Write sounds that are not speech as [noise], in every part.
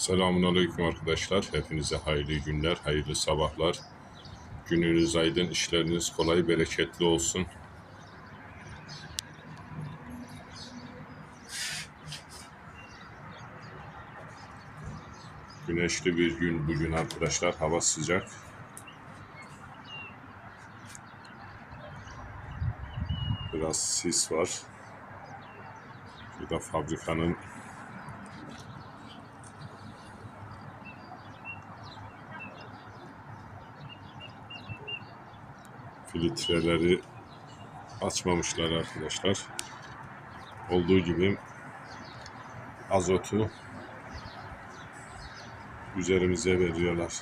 Selamun Aleyküm arkadaşlar. Hepinize hayırlı günler, hayırlı sabahlar. Gününüz aydın, işleriniz kolay, bereketli olsun. Güneşli bir gün bugün arkadaşlar. Hava sıcak. Biraz sis var. Şurada fabrikanın filtreleri açmamışlar arkadaşlar. Olduğu gibi azotu üzerimize veriyorlar.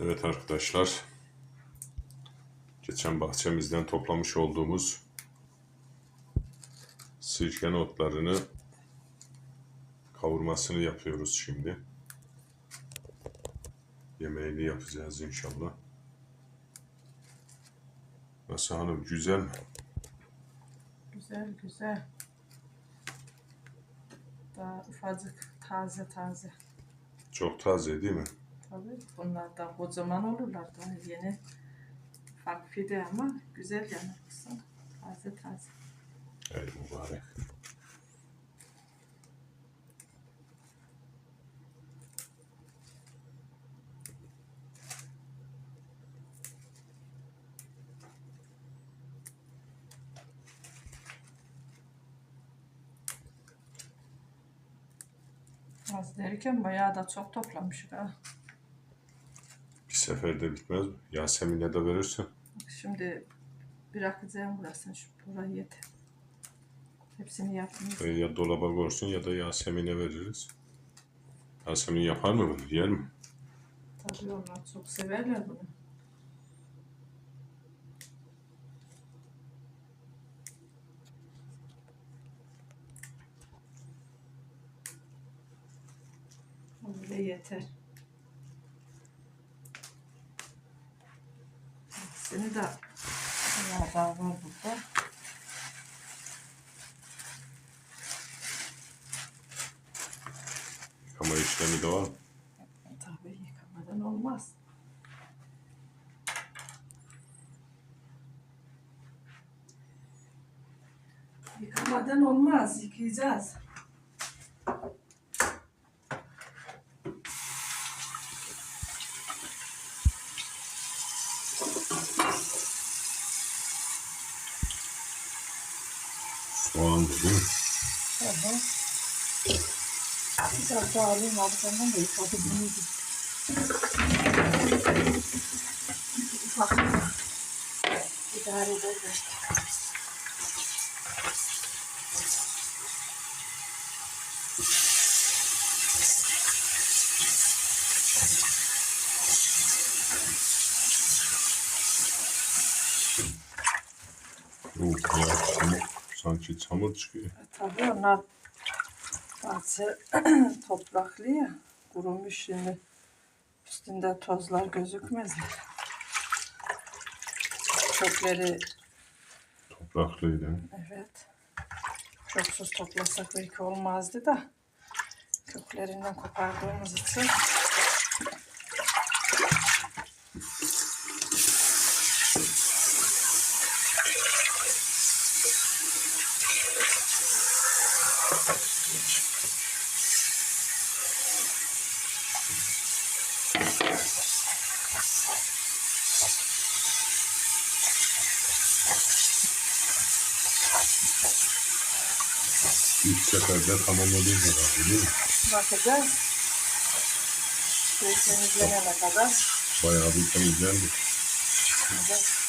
Evet arkadaşlar. Geçen bahçemizden toplamış olduğumuz sirken otlarını kavurmasını yapıyoruz şimdi. Yemeğini yapacağız inşallah. Nasıl hanım güzel mi? Güzel güzel. Daha ufacık taze taze. Çok taze değil mi? Tabii bunlar da kocaman olurlar daha yeni. Ufak fide ama güzel yani baksana. Taze taze. Ey mübarek. Az derken bayağı da çok toplamışık ha. Seferde bitmez mi? Yasemin'e de verirsin. Şimdi bırakacağım burasını şu burayı yeter. Hepsini yapmayız. E, Ya dolaba koysun ya da Yasemin'e veririz. Yasemin yapar mı bunu? Yer mi? Tabii onlar çok severler bunu. Öyle yeter. Seni de bayağı daha var burada. Yıkama işlemi de var mı? Tabii yıkamadan olmaz. Yıkamadan olmaz, yıkayacağız. Soğan da değil mi? Hı hı. Biraz daha alayım abi senden de yıkadı bunu. İdare eder. Bu kadar çamur, sanki çamur çıkıyor. Tabii onlar bahçe [clears throat] topraklı ya. Kurumuş şimdi. Üstünde tozlar gözükmezler. Çöpleri Topraklıydı. evet. Çöpsüz toplasak belki olmazdı da. Köklerinden kopardığımız için. İlk seferde tamam oluyor herhalde değil mi? Bakacağız. Temizlenene kadar. Bayağı bir temizlendi. Evet.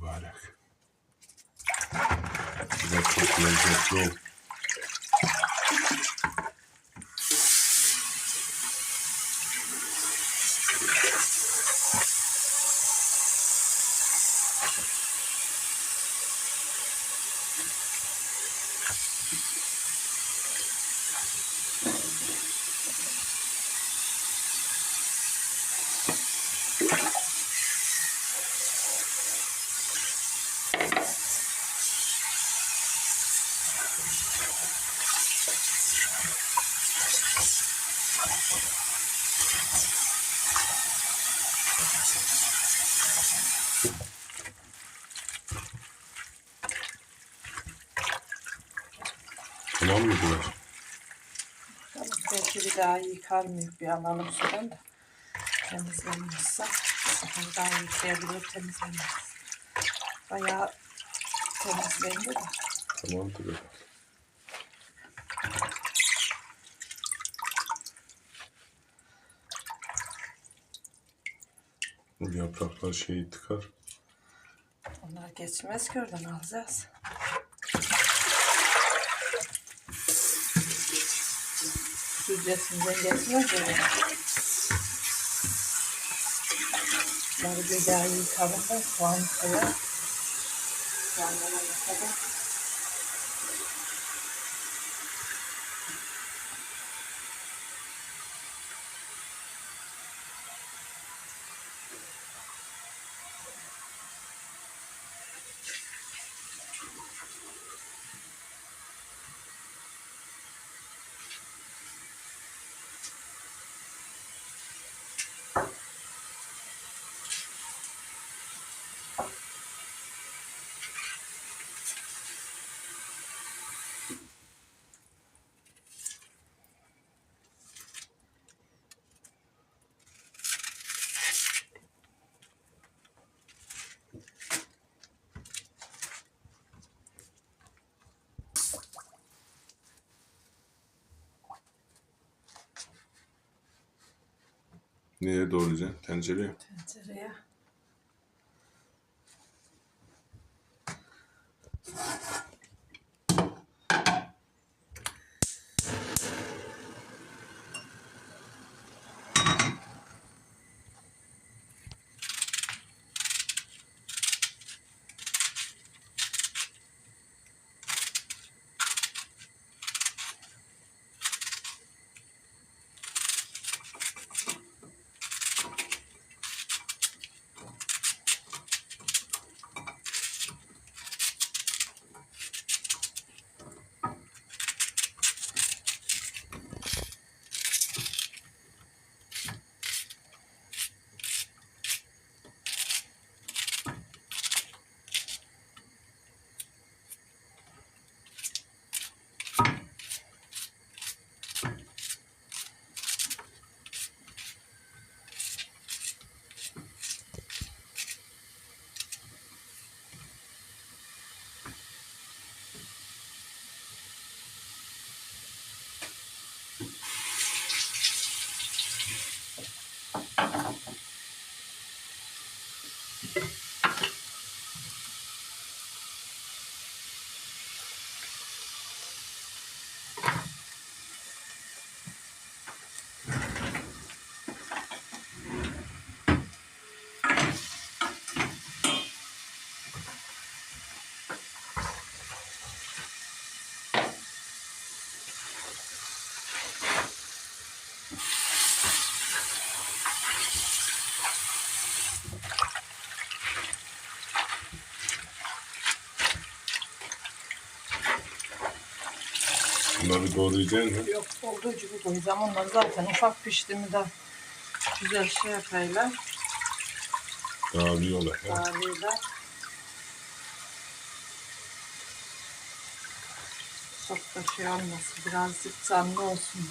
mübarek. Bu da çok lezzetli oldu. Tamam mı bunlar? Tamam, belki bir daha yıkar mıyım? Bir alalım sudan da temizlenmezse. Sefer daha yıkayabilir temizlenmez. Bayağı temizlendi de. Tamam tabii. Bu yapraklar şeyi tıkar. Onlar geçmez ki oradan alacağız. Süzgesinden geçmez öyle. Bunları bir daha yıkalım da soğan koyar. Soğanlara yıkadım. Neye doğrayacaksın? Tencereye. Tencereye. Bunları doğrayacaksın mı? Yok olduğu gibi koyacağım. Onlar zaten ufak pişti mi de güzel şey yapaylar. Dağılıyorlar. Dağılıyorlar. Çok da şey olmasın. Birazcık canlı olsun.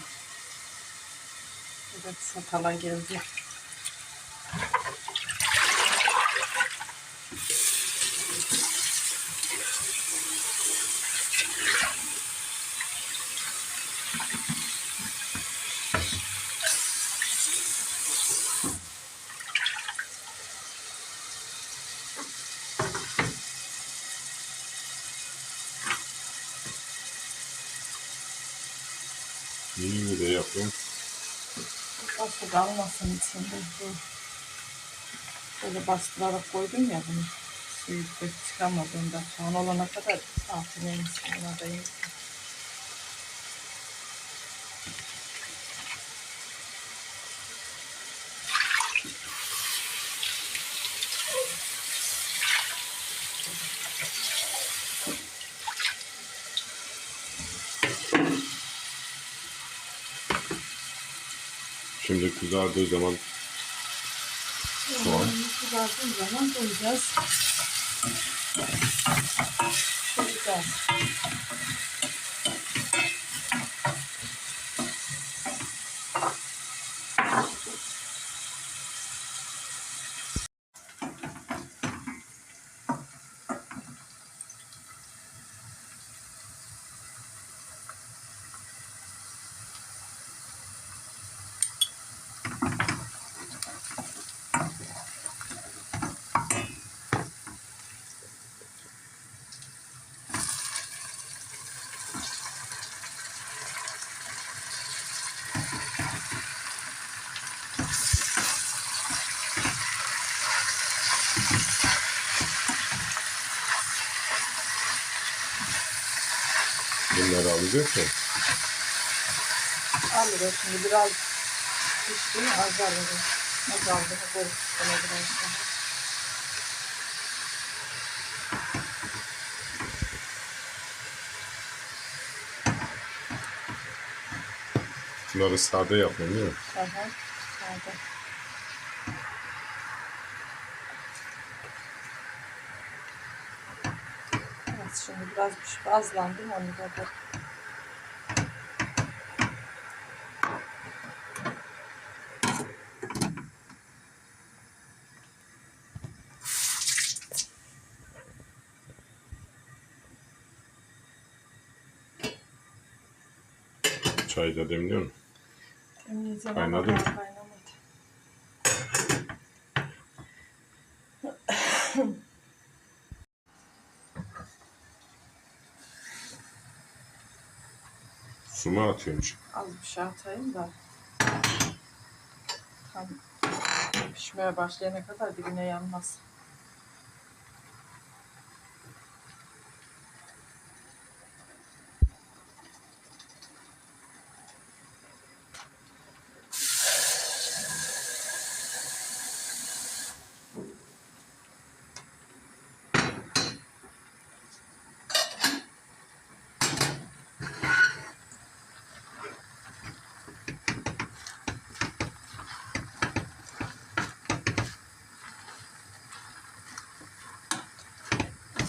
Evet satala geldi. de yapıyorum. Asıl kalmasın içinde. Böyle bastırarak koydum ya bunu. Suyu çıkamadığında soğan olana kadar altını yemişsin. Ona da yemişsin. Şimdi kızardığı zaman soğan. Kızardığım zaman koyacağız. Koyacağız. Bunları alacak ya. Alırız şimdi biraz pişti mi az alırız. Az koy. Ona biraz daha. Bunları sade yapıyorum değil mi? Aha. Hadi. Evet şimdi biraz pişip azlandım onu da da. Çayı da demliyor musun? Temizleyeceğim Kaynadı mı? atıyormuş? Az bir şey atayım da. Tam pişmeye başlayana kadar dibine yanmaz.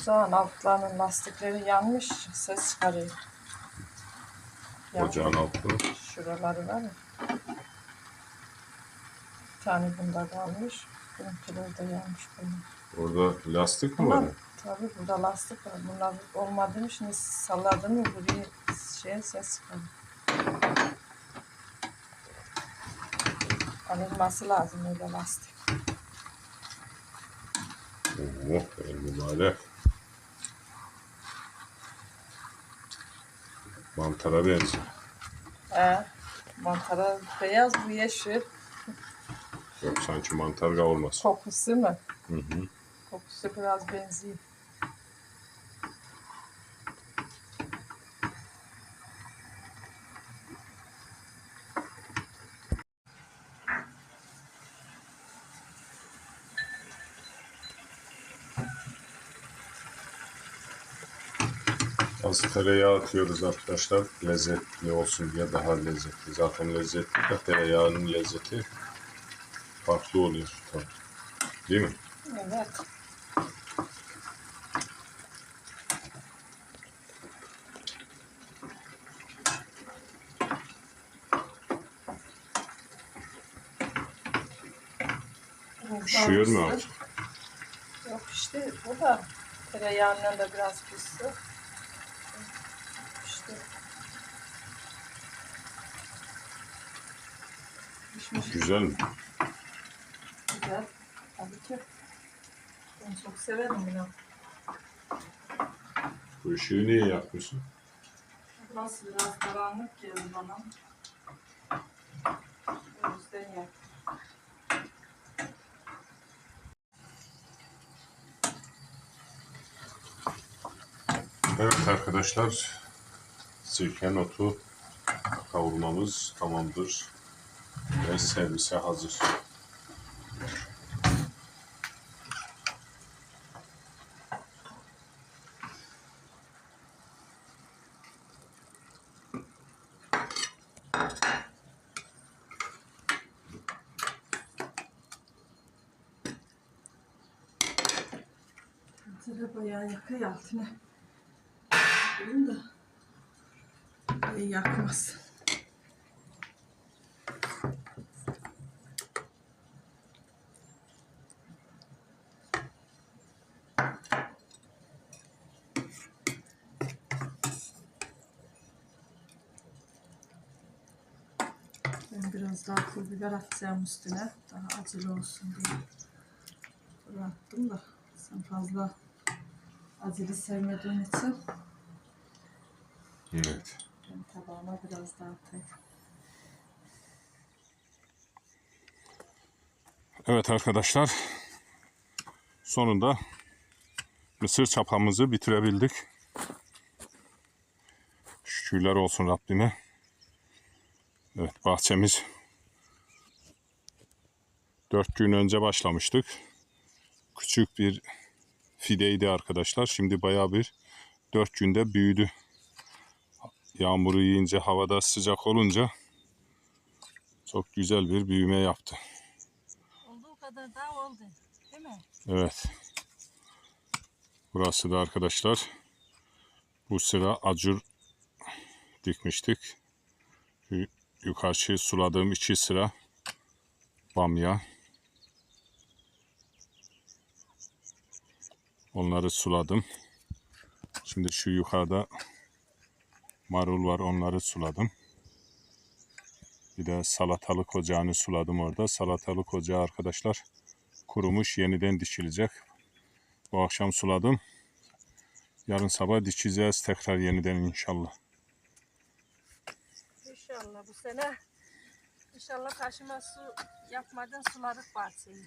Ocağın altlarının lastikleri yanmış. Ses çıkarıyor. Yanmış. Ocağın altını. Şuraları var ya. Bir tane bunda kalmış. Bununkiler de yanmış bunun. Orada lastik mi Bunlar, var? tabii burada lastik var. Bunlar olmadı mı şimdi salladım mı buraya şey ses çıkarıyor. Alınması lazım öyle lastik. Oh, el mübarek. Mantara benziyor. He. Mantara beyaz bu yeşil. Yok sanki mantar kavurması. Kokusu mu? Hı hı. Kokusu biraz benziyor. Az tereyağı atıyoruz arkadaşlar. Lezzetli olsun diye daha lezzetli. Zaten lezzetli de tereyağının lezzeti farklı oluyor. Tabii. Değil mi? Evet. Pişiyor mu abi? Yok işte bu da tereyağından da biraz pişti. İşte. Pişmiş Güzel mi? güzel. Tabii ki. Ben çok severim bunu. Bu ışığı niye yakmışsın? Burası biraz karanlık geldi bana. ben yak. Evet arkadaşlar. Sirke notu kavurmamız tamamdır. Ve servise hazır. Sıra bayağı yakıyor altına. Bunun da yakmaz. Ben biraz daha pul biber atacağım üstüne. Daha acılı olsun diye. Bunu attım da sen fazla acılı sevmediğin için Evet. ben tabağıma biraz daha atayım. Evet arkadaşlar. Sonunda mısır çapamızı bitirebildik. Şükürler olsun Rabbime. Evet bahçemiz 4 gün önce başlamıştık. Küçük bir fideydi arkadaşlar. Şimdi bayağı bir 4 günde büyüdü. Yağmuru yiyince havada sıcak olunca çok güzel bir büyüme yaptı. Olduğu kadar daha oldu. Değil mi? Evet. Burası da arkadaşlar. Bu sıra acur dikmiştik. Yu- Yukarı suladığım iki sıra bamya. Onları suladım. Şimdi şu yukarıda marul var. Onları suladım. Bir de salatalık ocağını suladım orada. Salatalık ocağı arkadaşlar kurumuş yeniden dikilecek. Bu akşam suladım. Yarın sabah dikeceğiz tekrar yeniden inşallah. İnşallah bu sene inşallah taşıma su yapmadan sularız bahçeyi.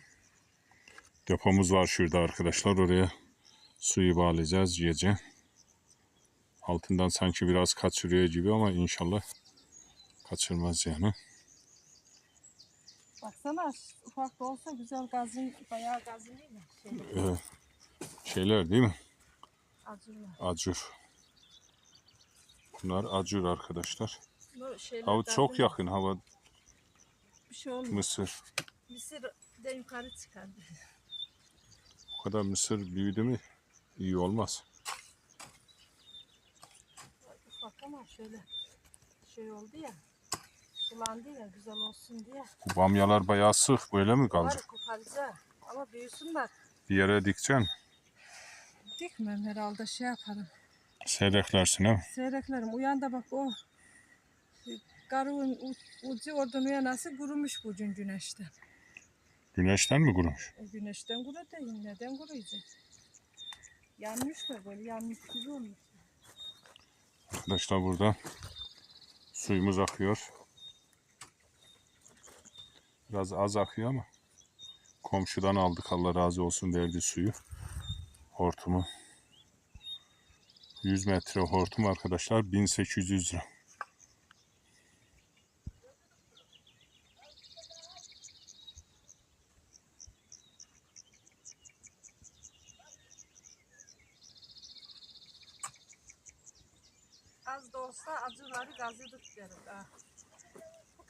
Depomuz var şurada arkadaşlar. Oraya suyu bağlayacağız gece. Altından sanki biraz kaçırıyor gibi ama inşallah kaçırmaz yani. Baksana ufak da olsa güzel gazın bayağı gazın değil mi? Şey, Ee, şeyler değil mi? acılar. Acur. Bunlar acur arkadaşlar. Şeyler Hava çok yakın hava Bir şey olmuyor. mısır. Mısır de yukarı çıkardı. O kadar mısır büyüdü mü iyi olmaz. Ufak ama şöyle şey oldu ya. Sulandı ya güzel olsun diye. Bu bamyalar bayağı sık böyle mi Var kalacak? koparacağız. Ama büyüsünler. Bir yere dikeceksin. Dikmem herhalde şey yaparım. Seyreklersin ha. Seyreklerim uyan da bak o karın u- ucu oradan uyanası kurumuş bugün güneşte. Güneşten mi kurumuş? E, güneşten kuru değil. Neden kuruyacak? Yanmış mı böyle yanmış gibi olmuş. Arkadaşlar burada suyumuz akıyor. Biraz az akıyor ama komşudan aldık Allah razı olsun verdi suyu. Hortumu. 100 metre hortum arkadaşlar 1800 lira. Az da olsa acıları gazıdık derim.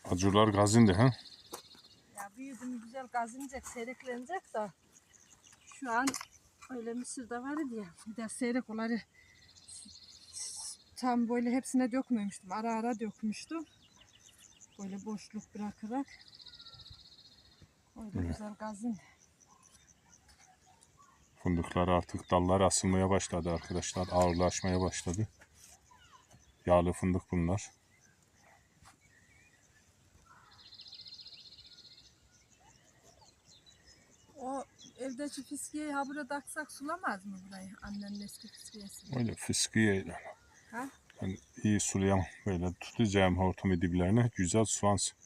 Acurlar gazindi ha. Ya büyüdü mü güzel gazınacak, seyreklenecek de şu an öyle Mısır'da var ya bir de seyrek oları tam böyle hepsine dökmemiştim. Ara ara dökmüştüm. Böyle boşluk bırakarak. Öyle güzel gazın. Fındıklar artık dallar asılmaya başladı arkadaşlar. Ağırlaşmaya başladı. Yağlı fındık bunlar. O evdeki fiskiyeyi ha buraya taksak sulamaz mı burayı? Annenin eski fiskiyesi. Öyle fıskiyeyle. Ha? Ben iyi sulayamam. Böyle tutacağım hortumu diblerine. Güzel sulansın.